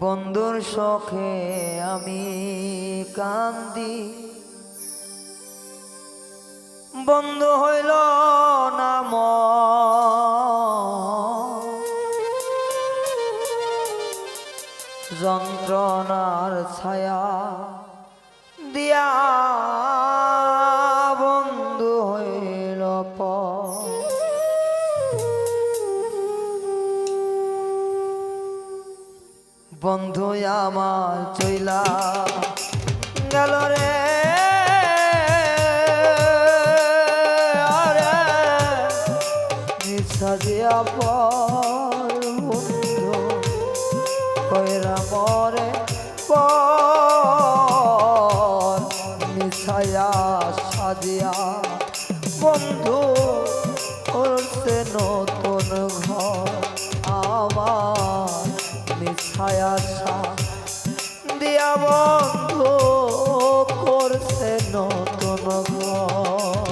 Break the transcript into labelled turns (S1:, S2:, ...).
S1: বন্ধুর শখে আমি কান্দি। বন্ধ হইল নাম যন্ত্রণার ছায়া দিয়া বন্ধু আমার চইলা গেল রে। দিয়া পর বন্ধু কইরা পর। সাজিয়া নতুন সা দিয়া বন্ধ করছে নতুন ঘর।